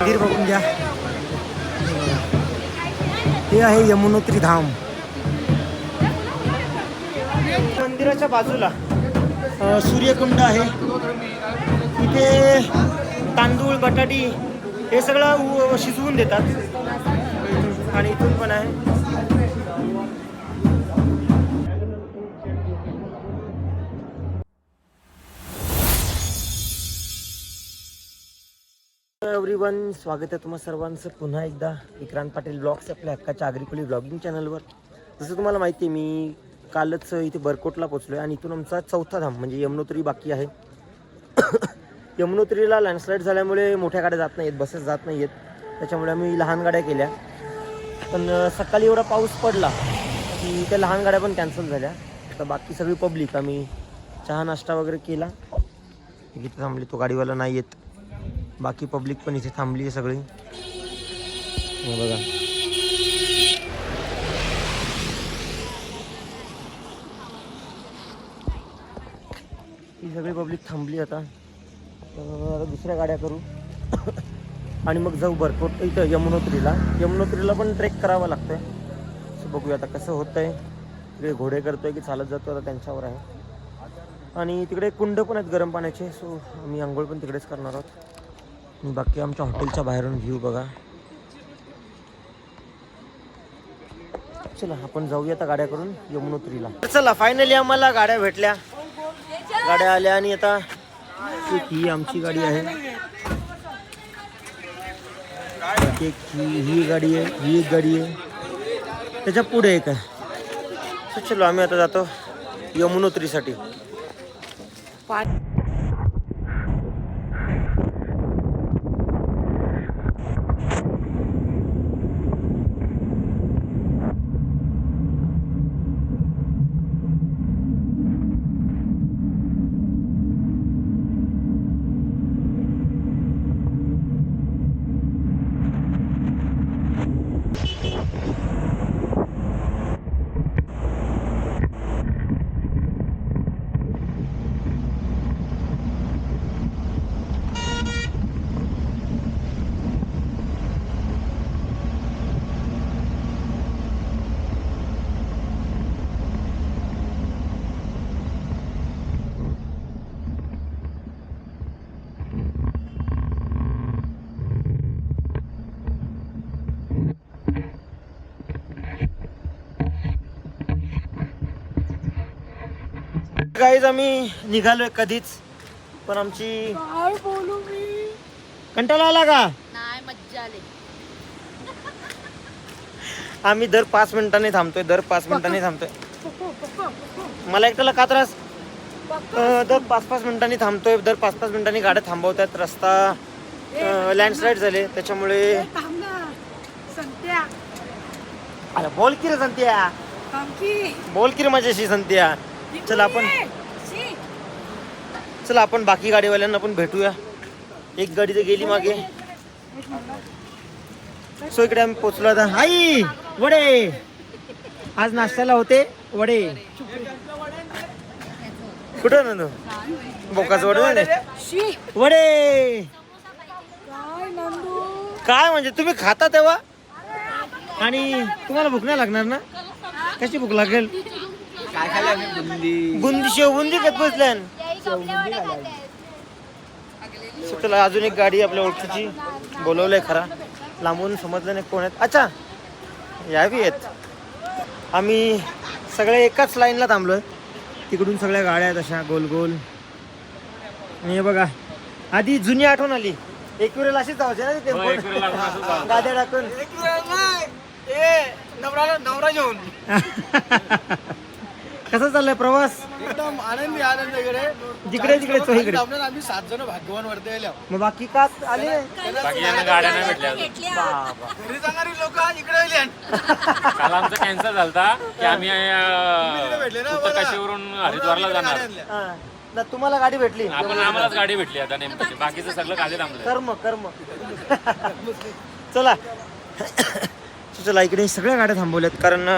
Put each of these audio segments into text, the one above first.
मंदिर बघून घ्या. हे आहे यमुनोत्री धाम. मंदिराच्या बाजूला सूर्यकुंड आहे. इथे तांदूळ बटाटी हे सगळं उ- शिजवून देतात. आणि इथून पण आहे. एव्हरीवन स्वागत आहे तुम्हा सर्वांचं. पुन्हा एकदा विक्रांत पाटील ब्लॉग्स आपल्या हक्काच्या आग्रिकुली ब्लॉगिंग चॅनलवर जसं तुम्हाला माहिती आहे मी कालच इथे बरकोटला पोचलो आहे आणि इथून आमचा चौथा धाम म्हणजे यमुनोत्री बाकी आहे. यमुनोत्रीला लँडस्लाईड झाल्यामुळे मोठ्या गाड्या जात नाहीत बसेस जात नाही आहेत त्याच्यामुळे आम्ही लहान गाड्या केल्या. पण सकाळी एवढा पाऊस पडला की त्या लहान गाड्या पण कॅन्सल झाल्या. तर बाकी सगळी पब्लिक आम्ही चहा नाश्ता वगैरे केला. इथे थांबली तो गाडीवाला नाही येत बाकी पब्लिक पण इथे थांबली आहे सगळी. बघा. ही सगळी पब्लिक थांबली आता. तर आता दुसऱ्या गाड्या करू. आणि मग जाऊ भरपूर. इथं यमुनोत्रीला. यमुनोत्रीला पण ट्रेक करावं लागतोय. सो बघूया आता कसं होतंय. तिकडे घोडे करतोय की चालत जातो आता त्यांच्यावर आहे. आणि तिकडे कुंड पण आहेत गरम पाण्याचे. सो आम्ही आंघोळ पण तिकडेच करणार आहोत. बाकी आमच्या हॉटेलच्या बाहेरून व्ह्यू बघा. चला आपण जाऊया आता गाड्या करून यमुनोत्रीला. चला फायनली आम्हाला गाड्या भेटल्या. गाड्या आल्या आणि आता ही आमची गाडी आहे. एक ही ही गाडी आहे ही एक गाडी आहे. त्याच्या पुढे एक आहे. चलो आम्ही आता जातो यमुनोत्रीसाठी. गाईज आम्ही निघालोय कधीच पण आमची काय बोलू मी? कंटाळा आला का? नाही मज्जा आली. आम्ही दर पाच मिनिटांनी थांबतोय दर पाच मिनिटांनी थांबतोय. मला एकट्याला का त्रास? अं, दर पाच पाच मिनिटांनी थांबतोय दर पाच पाच मिनिटांनी गाड्या थांबवतात रस्ता लँडस्लाईड झाले त्याच्यामुळे थांब ना. संत्या. अरे बोल की रे संत्या. थांब की. बोल की रे माझ्याशी संत्या. चला आपण. चला आपण बाकी गाडीवाल्यांना पण भेटूया. एक गाडी तर गेली मागे. सो इकडे आम्ही पोचलो आता. आई वडे. आज नाश्त्याला होते वडे. कुठं ना तू बोकाच वडे. वडे. काय म्हणजे तुम्ही खाता तेव्हा? आणि तुम्हाला भूक नाही लागणार ना? कशी भूक लागेल? बुंदी. शेव बुंदी घेत बसल्यान. चला अजून एक गाडी आपल्या ओळखीची बोलवलंय खरा. लांबून समजलं नाही कोण आहेत. अच्छा यावी आहेत. आम्ही सगळे एकाच लाईनला थांबलोय. तिकडून सगळ्या गाड्या आहेत अशा गोल गोल आणि हे बघा आधी जुनी आठवण आली. एक वेळेला अशीच जायचे ना ते गाड्या टाकून. नवरा घेऊन कसा चाललाय प्रवास? एकदम आनंदी आनंद इकडे. जिकडे तिकडे चोहीकडे आपल्याला आम्ही सात जण भाग्यवान वरती आल्या मग बाकी का आले बाकी यांना गाड्या नाही भेटल्या बाबा. घरी जाणारी लोक इकडे आली काल आमचा कॅन्सल झालता की आम्ही भेटले ना, हरिद्वारला जाणार. हा. ना तुम्हाला गाडी भेटली. आपण आम्हालाच गाडी भेटली आता नेमकी. बाकीचं सगळं खाली थांबलं कर्म कर्म. चला. चला इकडे सगळ्या गाड्या थांबवल्यात कारण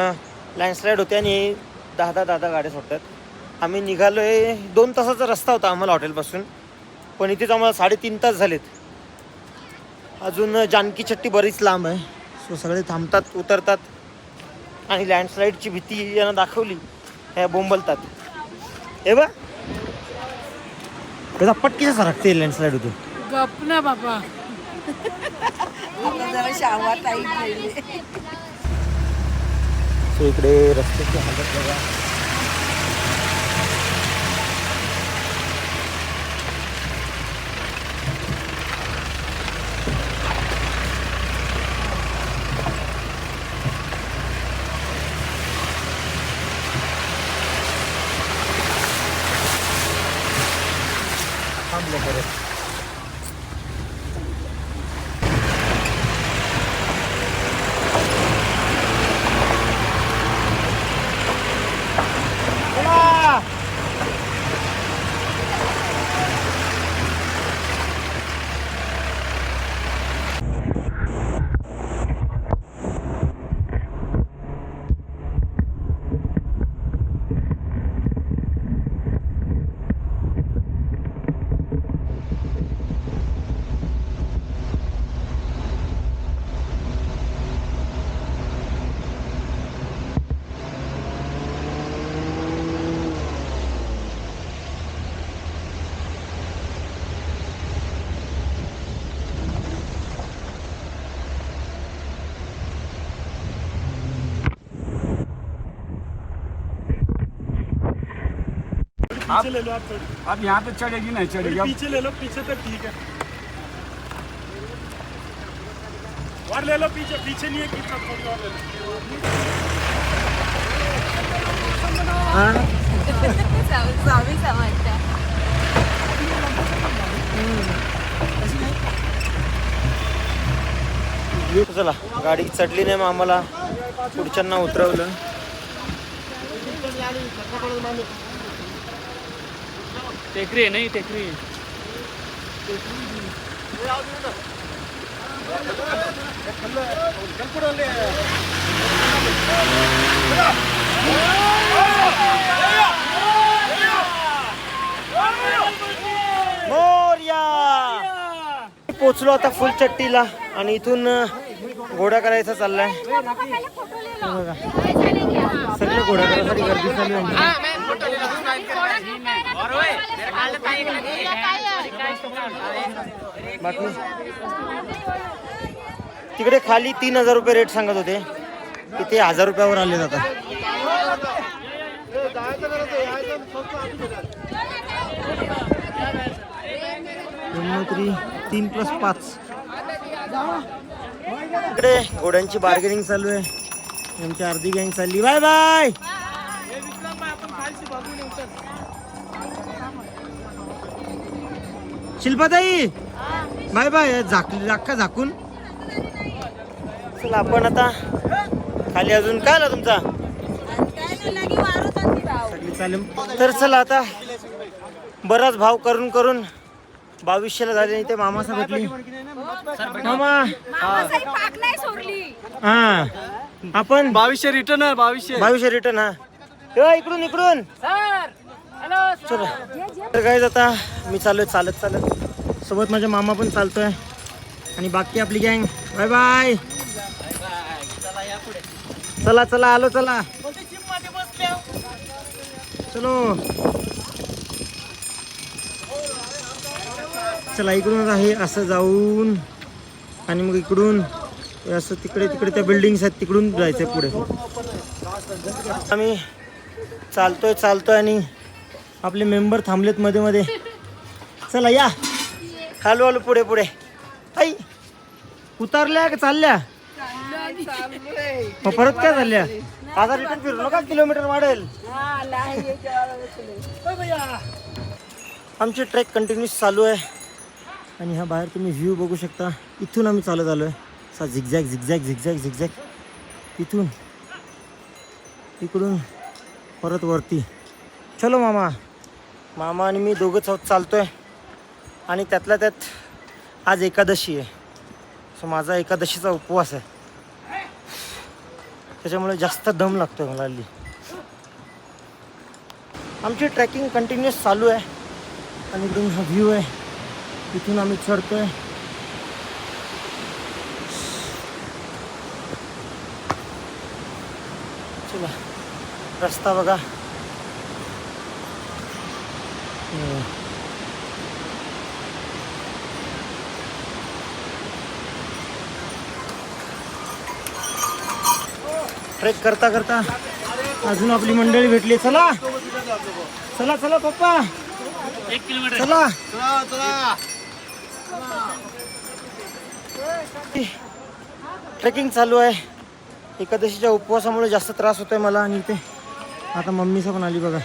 लँडस्लाईड होते आणि दहा दहा दहा दहा गाड्या सुटतात आम्ही निघालोय दोन तासाचा रस्ता होता आम्हाला हॉटेलपासून. पण इथेच आम्हाला साडेतीन तास झालेत. अजून जानकी चट्टी बरीच लांब आहे. सो सगळे थांबतात उतरतात. आणि लँडस्लाईडची भीती यांना दाखवली. ह्या बोंबलतात. हे बा त्याचा पटकीचा सरकते लँडस्लाईड होतो. गप ना बाबा सो इकडे रस्त्याची हालत बघा थांबलं परत चला पीछे ले लो आप थोड़ी। अब यहाँ पे चढ़ेगी नहीं चढ़ेगी। पीछे ले लो पीछे तक ठीक है। और ले लो पीछे पीछे नहीं है थोड़ी और ले लो। स्वामी समजता चला गाडी चढली नाही मग आम्हाला. पुढच्यांना उतरवलं. टेकरी आहे नाही टेकरी. मोरया! पोचलो आता फुल चट्टीला आणि इथून घोडा करायचा चाललाय. हे बघा. सगळं घोडा करायसाठी गर्दी चालू आहे. तिकडे खाली तीन हजार रुपये रेट सांगत होते. तिथे हजार रुपयावर आले जातात. तीन प्लस पाच. इकडे घोड्यांची बार्गेनिंग चालू आहे. आमची अर्धी गँग चालली. बाय बाय शिल्पाताई! बाय बाय झाकली झाका झाकून. चला आपण आता खाली अजून काय आला तुमचा? सगळी चालेल तर चला आता बराच भाव करून करून बावीसशेला झाले आणि ते मामासा भेटली मामा! नाही हा. आपण बावीसशे रिटर्न बावीसशे. बावीसशे रिटर्न हा. ए, इकडून इकडून. चला तर काय आता मी चाललोय चालत चालत. सोबत माझ्या मामा पण चालतोय. आणि बाकी आपली गँग बाय बाय चला चला आलो चला. चलो. चला इकडूनच आहे असं जाऊन. आणि मग इकडून असं तिकडे तिकडे त्या बिल्डिंग्स आहेत तिकडून जायचंय पुढे. आम्ही चालतोय चालतोय आणि आपले मेंबर थांबलेत मध्ये मध्ये. चला या. हॅलो हॅलो पुढे पुढे. आई उतरल्या का चालल्या? मग परत काय चालल्या? आता रिटर्न फिरू नका किलोमीटर वाढेल. आमची ट्रेक कंटिन्यूस चालू आहे. आणि हा बाहेर तुम्ही व्ह्यू बघू शकता. इथून आम्ही चालत आलो आहे असा झिगझॅग झिगझॅग झिगझॅग झिगझॅग इथून इकडून परत वरती. चलो मामा. मामा आणि मी दोघंच आहोत चालतो आहे आणि त्यातल्या त्यात आज एकादशी आहे. सो माझा एकादशीचा उपवास आहे. त्याच्यामुळे जास्त दम लागतो आहे मला हल्ली. आमची ट्रॅकिंग कंटिन्युअस चालू आहे. आणि इकडून हा व्ह्यू आहे. तिथून आम्ही चढतो आहे चला. रस्ता बघा. ट्रेक करता करता अजून आपली मंडळी भेटली. चला. चला चला पप्पा. एक किलोमीटर. चला. ट्रेकिंग चालू आहे. एकादशीच्या उपवासामुळे जास्त त्रास होतोय मला आणि इथे आता मम्मीचं पण आली बघा.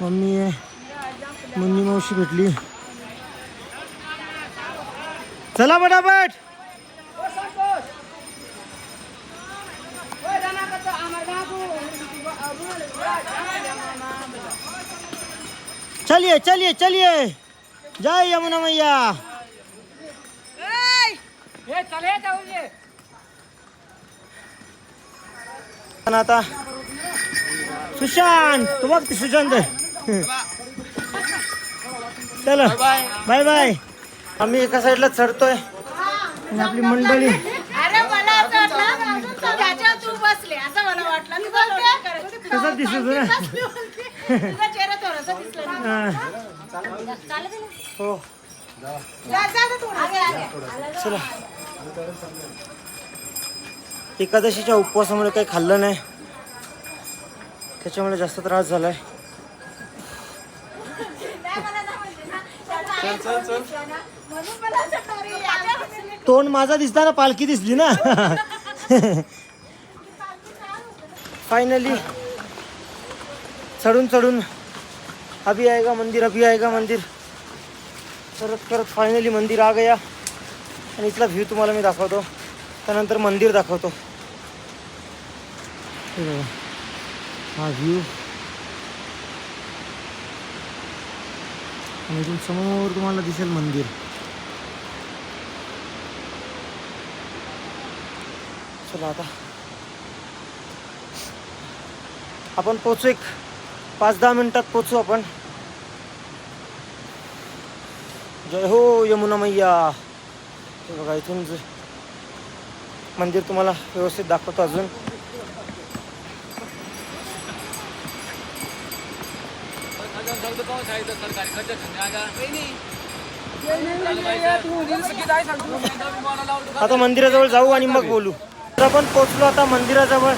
मम्मी आहे. मम्मी मावशी भेटली. चला पटापट. चलिए चलिए चलिए। जय यमुना मैया। आता सुशांत तू बघ ती सुशांत। चलो बाय बाय। आम्ही एका साईडला चढतोय. आणि आपली मंडळी अरे मला असं वाटलं त्याच्यावर तू बसले असं मला वाटलं तू बोलते तसंच दिसत होतं ना तुझा चेहरा थोडासा दिसला नाही. हा. चालेल ना? हो जा, जा, जा थोडं. आगे, आगे. चला एकादशीच्या उपवासामुळे काही खाल्लं नाही त्याच्यामुळे जास्त त्रास झालाय तोंड माझा दिसताना पालखी दिसली ना फायनली चढून चढून अभी आएगा मंदिर अभी आएगा मंदिर. करत करत फायनली मंदिर आ गया. आणि इथला व्ह्यू तुम्हाला मी दाखवतो. त्यानंतर मंदिर दाखवतो. हा व्ह्यू आणि इथून समोर तुम्हाला दिसेल मंदिर. चला आता. आपण पोचू एक पाच दहा मिनिटात पोचू आपण. जय हो यमुना मैया. हे बघा इथून जे मंदिर तुम्हाला व्यवस्थित दाखवतो अजून. आता मंदिराजवळ जाऊ आणि मग बोलू. तर आपण पोचलो आता मंदिराजवळ.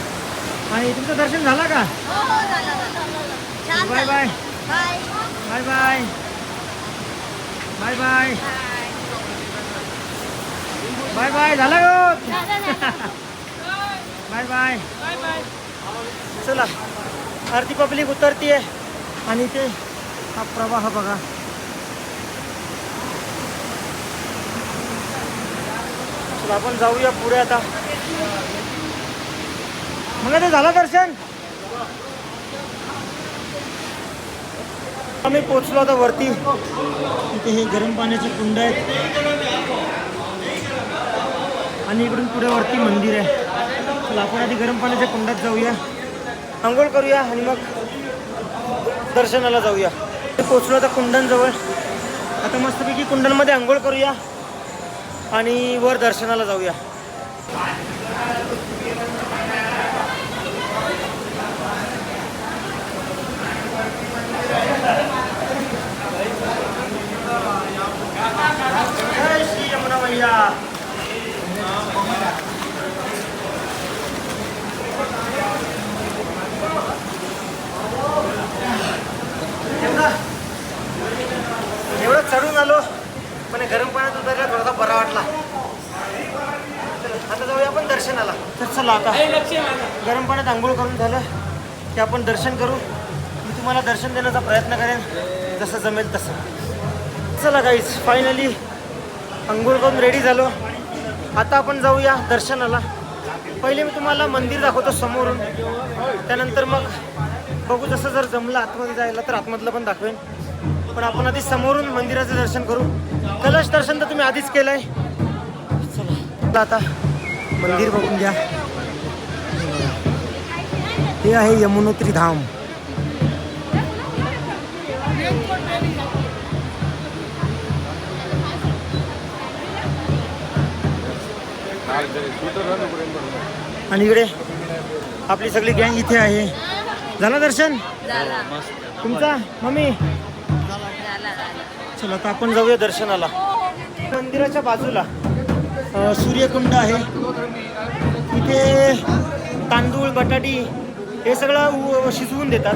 आणि तुमचं दर्शन झालं का? हो, बाय झालं. Bye. Bye. Bye bye. Bye bye. Bye bye. झालं झालं. Bye bye. चला. आरती पब्लिक उतरतीये. आणि ते हा प्रवाह बघा. चला आपण जाऊया पुढे आता. मग ते झालं दर्शन. आम्ही पोचलो आता वरती. तिथे हे गरम पाण्याचे कुंड आहेत. आणि इकडून पुढे वरती मंदिर आहे. आपण आधी गरम पाण्याच्या कुंडात जाऊया. आंघोळ करूया आणि मग दर्शनाला जाऊया. ते पोचलो आता कुंडांजवळ. आता मस्तपैकी कुंडांमध्ये आंघोळ करूया आणि वर दर्शनाला जाऊया जय मैया एवढं चढून आलो पण गरम पाण्यात उतरला थोडासा बरा वाटला. आता जाऊया आपण दर्शनाला. तर चला आता. गरम पाण्यात आंघोळ करून झालं की आपण दर्शन करू. मी तुम्हाला दर्शन देण्याचा प्रयत्न करेन. जसं जमेल तसं. चला गाईज फायनली अंघोळ करून रेडी झालो. आता आपण जाऊया दर्शनाला. पहिले मी तुम्हाला मंदिर दाखवतो समोरून. त्यानंतर मग बघू जसं जर जमलं आतमध्ये जायला तर आतमधलं पण दाखवेन. पण आपण आधी समोरून मंदिराचं दर्शन करू. कलश दर्शन तर तुम्ही आधीच केलंय. चला आता मंदिर बघून घ्या. हे आहे यमुनोत्री धाम. आणि इकडे आपली सगळी गँग इथे आहे. झालं दर्शन? तुमचा? मम्मी? चला आता आपण जाऊया दर्शनाला. मंदिराच्या बाजूला सूर्यकुंड आहे. इथे तांदूळ बटाटी हे सगळं शिजवून देतात.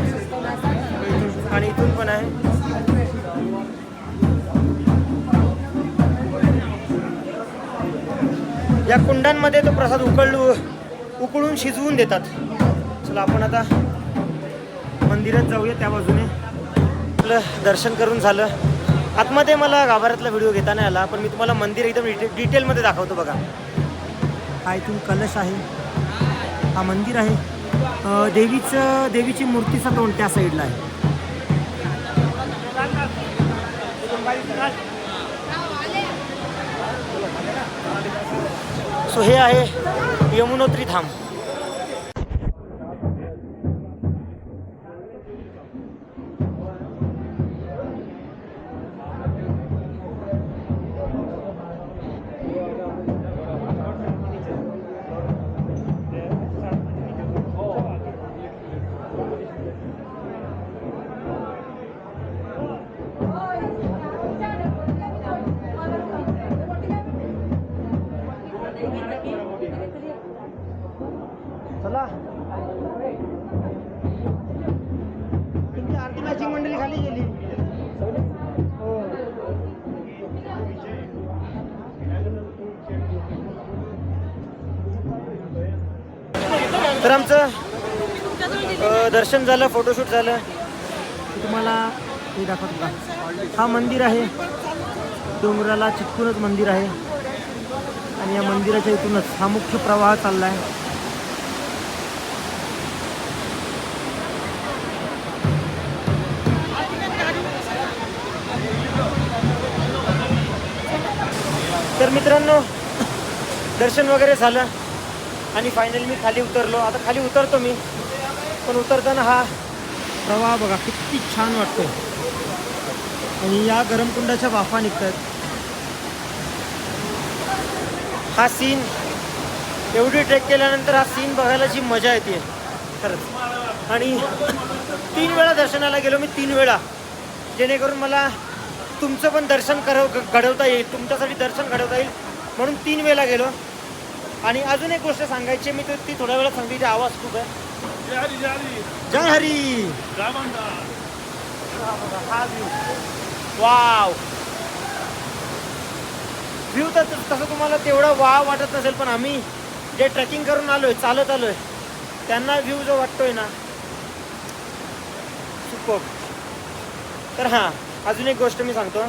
आणि इथून पण आहे. या कुंडांमध्ये तो प्रसाद उकळलो उकळून शिजवून देतात. चला आपण आता मंदिरात जाऊया त्या बाजूने. आपलं दर्शन करून झालं. आतमध्ये मला गाभाऱ्यातला व्हिडिओ घेता नाही आला पण मी तुम्हाला मंदिर एकदम डिटे डिटेलमध्ये दाखवतो बघा. हा इथून कलश आहे. हा मंदिर आहे. देवीचं देवीची मूर्तीचा तोंड त्या साईडला आहे. सो हे आहे यमुनोत्री धाम. तर आमचं दर्शन झालं फोटोशूट झालं. तुम्हाला हे दाखवतो का? हा मंदिर आहे. डोंगराला चिटकूनच मंदिर आहे. आणि या मंदिराच्या इथूनच हा मुख्य प्रवाह चालला आहे तर मित्रांनो दर्शन वगैरे झालं. आणि फायनली मी खाली उतरलो. आता खाली उतरतो मी. पण उतरताना हा प्रवाह बघा किती छान वाटतो आणि या गरम कुंडाच्या वाफा निघतात हा सीन एवढी ट्रेक केल्यानंतर हा सीन बघायला जी मजा येते. खरंच. आणि तीन वेळा दर्शनाला गेलो मी तीन वेळा. जेणेकरून मला तुमचं पण दर्शन करव घडवता येईल. तुमच्यासाठी दर्शन घडवता येईल. म्हणून तीन वेळा गेलो. आणि अजून एक गोष्ट सांगायची मी तर ती थोड्या वेळात सांगते आवाज खूप आहे. जय हरी हा व्ह्यू वाव. व्ह्यू तर तसं तुम्हाला तेवढा वाव वाटत नसेल पण आम्ही जे ट्रेकिंग करून आलोय चालत आलोय त्यांना व्ह्यू जो वाटतोय ना सुपर तर हां अजून एक गोष्ट मी सांगतो.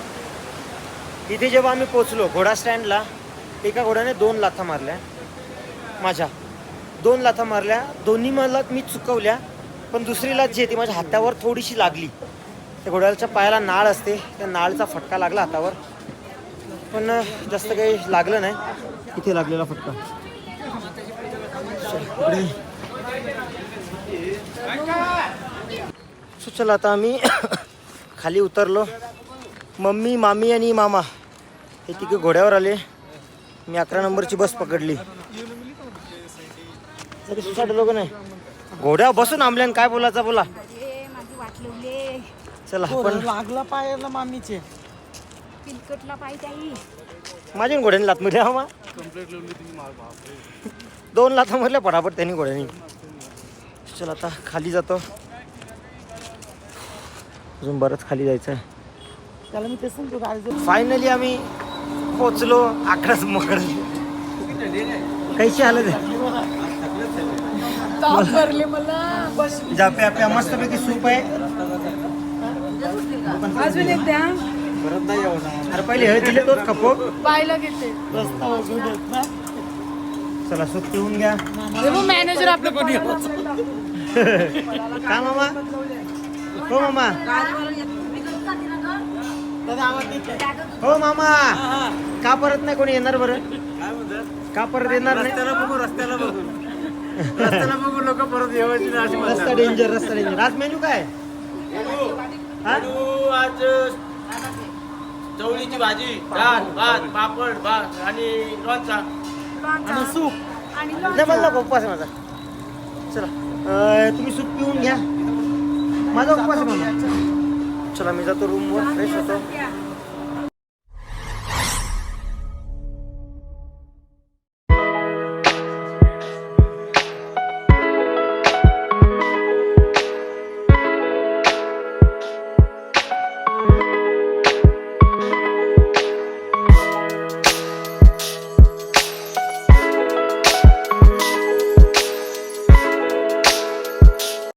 इथे जेव्हा आम्ही पोचलो घोडा स्टँडला एका घोड्याने दोन लाथा मारल्या. माझ्या. दोन लाथा मारल्या दोन्ही मला मी चुकवल्या पण दुसरी लाथ जी आहे ती माझ्या हातावर थोडीशी लागली. त्या घोड्याच्या पायाला नाळ असते त्या नाळचा फटका लागला हातावर. पण जास्त काही लागलं नाही. इथे लागलेला फटका. सो चला आता आम्ही खाली उतरलो. मम्मी मामी आणि मामा हे तिघे घोड्यावर आले. मी अकरा नंबरची बस पकडली. लोक नाही. घोड्यावर बसून आंबल्यान काय बोलायचं बोला. चला आपण लागला पायाला मामीचे. पिलकटला पाहिजे माझ्या घोड्याने लात मारल्या हा मा. दोन लाथा मारल्या पटापट त्यांनी घोड्याने. चल आता खाली जातो. अजून बरंच खाली जायचं आहे त्याला मी तेच फायनली आम्ही पोचलो अकराच मकर कैशी आलं भरले मला. जापे आपल्या मस्तपैकी सूप आहे. अजून एक द्या. अरे पहिले हे दिले तोच खपो पाहायला घेते. चला सूप पिऊन घ्या. मॅनेजर आपलं कोणी का मामा? हो मामा. हो मामा. का परत नाही कोणी येणार बरं? का परत येणार नाही? रस्त्याला बघून रस्त्याला बघून लोक परत येवायची ना अशी रस्ता डेंजर रस्ता डेंजर आज मेन्यू काय? हा? आज चवळीची भाजी डाळ भात पापड भात आणि लोणचा. आणि सूप. आणि नाही मला नको उपवास आहे माझा. चला. अं, तुम्ही सूप पिऊन घ्या. माझा उपवास आहे म्हणून. चला मी जातो रूमवर फ्रेश होतो.